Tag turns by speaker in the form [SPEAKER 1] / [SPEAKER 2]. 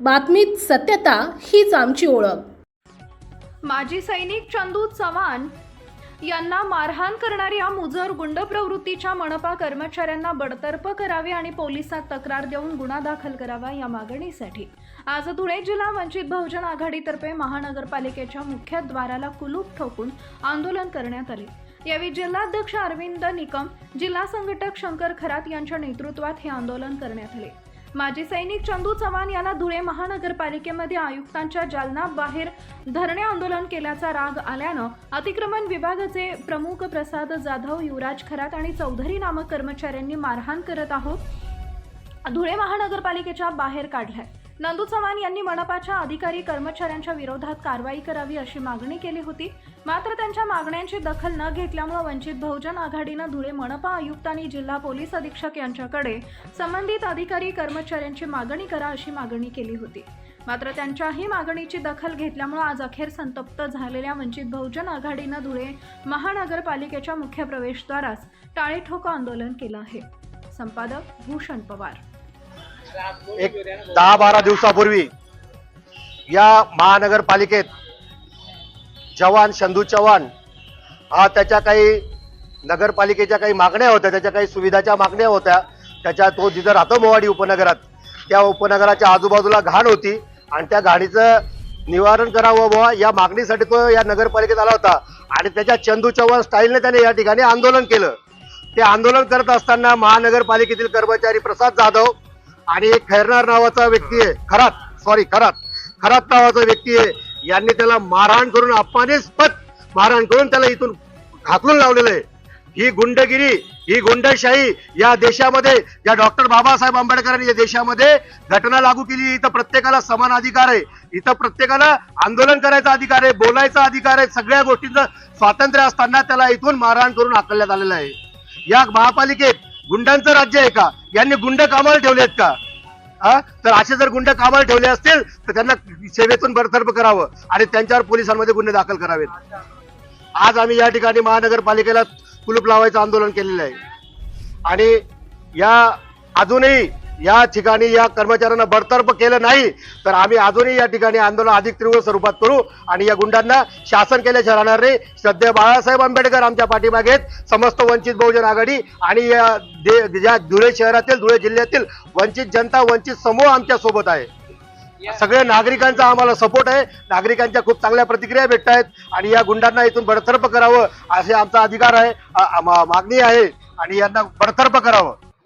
[SPEAKER 1] बातमीत सत्यता हीच आमची ओळख.
[SPEAKER 2] माजी सैनिक चंदू चव्हाण यांना मारहाण करणाऱ्या मुजर गुंड प्रवृत्तीच्या मनपा कर्मचाऱ्यांना बडतर्फ करावे आणि पोलिसात तक्रार देऊन गुन्हा दाखल करावा या मागणीसाठी. आज धुळे जिल्हा वंचित बहुजन आघाडीतर्फे महानगरपालिकेच्या मुख्यद्वाराला कुलूप ठोकून आंदोलन करण्यात आले. यावेळी जिल्हाध्यक्ष अरविंद निकम जिल्हा संघटक शंकर खरात यांच्या नेतृत्वात हे आंदोलन करण्यात आले. माजी सैनिक चंदू चव्हाण यांना धुळे महानगरपालिकेमध्ये आयुक्तांच्या जालना बाहेर धरणे आंदोलन केल्याचा राग आल्यानं अतिक्रमण विभागाचे प्रमुख प्रसाद जाधव युवराज खरात आणि चौधरी नामक कर्मचाऱ्यांनी मारहाण करत आहोत धुळे महानगरपालिकेच्या बाहेर काढलाय. नंदू चव्हाण यांनी मनपाच्या अधिकारी कर्मचाऱ्यांच्या विरोधात कारवाई करावी अशी मागणी केली होती. मात्र त्यांच्या मागण्यांची दखल न घेतल्यामुळे वंचित बहुजन आघाडीनं धुळे मनपा आयुक्त आणि जिल्हा पोलीस अधीक्षक यांच्याकडे संबंधित अधिकारी कर्मचाऱ्यांची मागणी करा अशी मागणी केली होती. मात्र त्यांच्याही मागणीची दखल घेतल्यामुळे आज अखेर संतप्त झालेल्या वंचित बहुजन आघाडीनं धुळे महानगरपालिकेच्या मुख्य प्रवेशद्वारास टाळेठोक आंदोलन केलं आहे. संपादक भूषण पवार.
[SPEAKER 3] एक दहा बारा दिवसापूर्वी या महानगरपालिकेत जवान चंदू चव्हाण हा त्याच्या काही नगरपालिकेच्या काही मागण्या होत्या त्याच्या काही सुविधाच्या मागण्या होत्या त्याच्या तो जिथं राहतो मोवाडी उपनगरात त्या उपनगराच्या आजूबाजूला घाण होती आणि त्या घाणीचं निवारण करावं बुवा या मागणीसाठी तो या नगरपालिकेत आला होता आणि त्याच्या चंदू चव्हाण स्टाईलने त्याने या ठिकाणी आंदोलन केलं. ते आंदोलन करत असताना महानगरपालिकेतील कर्मचारी प्रसाद जाधव आणि खैरनार नावाचा व्यक्ती आहे. खरात सॉरी खरात. खरात नावाचा व्यक्ती आहे. यांनी त्याला मारहाण करून अपमानास्पद मारहाण करून त्याला इथून घाकलून लावलेलं आहे. ही गुंडगिरी ही गुंडशाही या देशामध्ये या डॉक्टर बाबासाहेब आंबेडकरांनी या देशामध्ये घटना लागू केली. इथं प्रत्येकाला समान अधिकार आहे. इथं प्रत्येकाला आंदोलन करायचा अधिकार आहे बोलायचा अधिकार आहे. सगळ्या गोष्टींचं स्वातंत्र्य असताना त्याला इथून मारहाण करून हाकलण्यात आलेलं आहे. या महापालिकेत गुंडांचं राज्य आहे का? यांनी गुंड कामाला ठेवले आहेत का? हा? तर असे जर गुंड कामाला ठेवले असतील तर त्यांना सेवेतून बरतर्फ करावं आणि त्यांच्यावर पोलिसांमध्ये गुन्हे दाखल करावेत. आज आम्ही या ठिकाणी महानगरपालिकेला कुलूप लावायचं आंदोलन केलेलं आहे. आणि या अजूनही या ठिकाणी या कर्मचाऱ्यांना बडतर्फ केलं नाही तर आम्ही अजूनही या ठिकाणी आंदोलन अधिक तीव्र स्वरूपात करू आणि या गुंडांना शासन केल्याशिवाय राहणार नाही. सध्या बाळासाहेब आंबेडकर आमच्या पाठीमागे आहेत. समस्त वंचित बहुजन आघाडी आणि या धुळे शहरातील धुळे जिल्ह्यातील वंचित जनता वंचित समूह आमच्यासोबत आहे. सगळ्या नागरिकांचा आम्हाला सपोर्ट आहे. नागरिकांच्या खूप चांगल्या प्रतिक्रिया भेटत आहेत आणि या गुंडांना इथून बडतर्फ करावं असे आमचा अधिकार आहे मागणी आहे आणि यांना बडतर्फ करावं.